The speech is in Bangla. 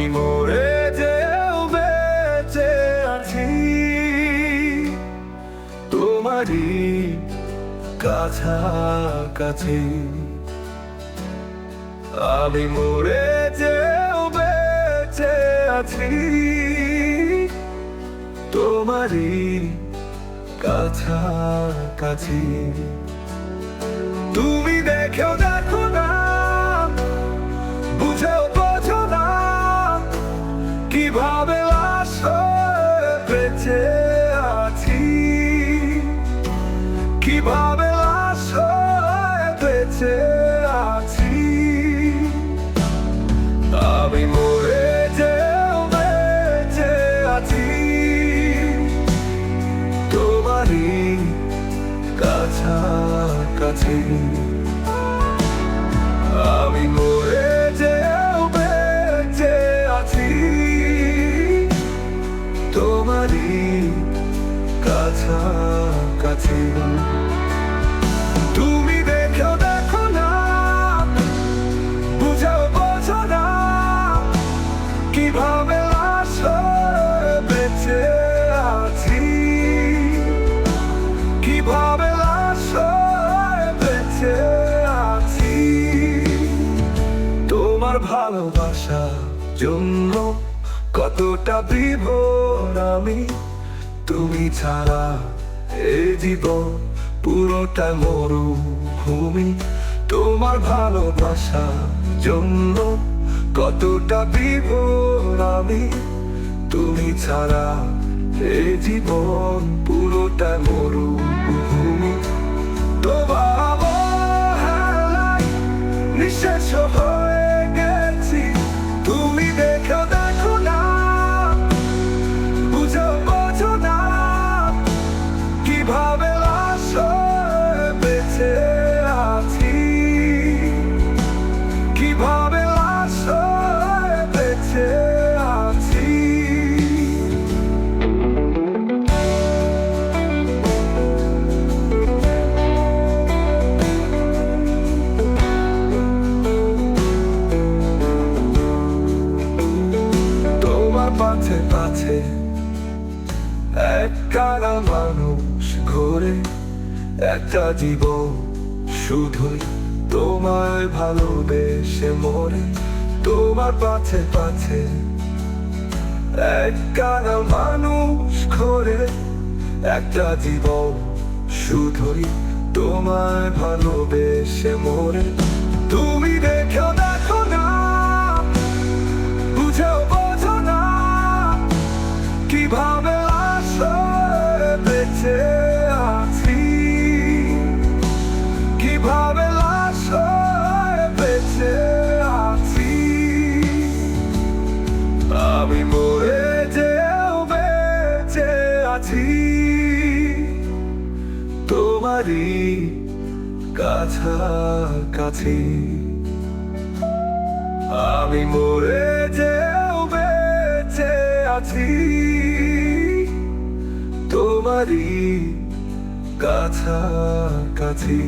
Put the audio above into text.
আমি মরে যেও বেঁচে আছি। তোমারই কাছাকাছি। আমি মরে যেও বেঁচে আছি। তোমারই কাছাকাছি। কীভাবে আসলে বেঁচে আছি? আমি মরে যেও বেঁচে আছি। তোমারই কাছাকাছি। ভালোবাসা জন্য কতটা বিভোর আমি? তুমি ছাড়া এই জীবন পুরোটা মরুভূমি। তোমার ভালোবাসা জন্য কতটা বিভোর আমি? তুমি ছাড়া এই জীবন পুরোটা মরুভূমি। তোমার নিঃশেষ হয়ে পাশে পাশে এক কালা মানুষ ঘোরে, একটা জীবন শুধুই তোমায় ভালোবেসে মরে। তোমার পাশে পাশে এক কালা মানুষ ঘোরে, একটা জীবন শুধুই তোমায় ভালোবেসে মরে। তুমি তোমারই কাছাকাছি। আমি মরে যেও বেঁচে আছি। তোমারই কাছাকাছি।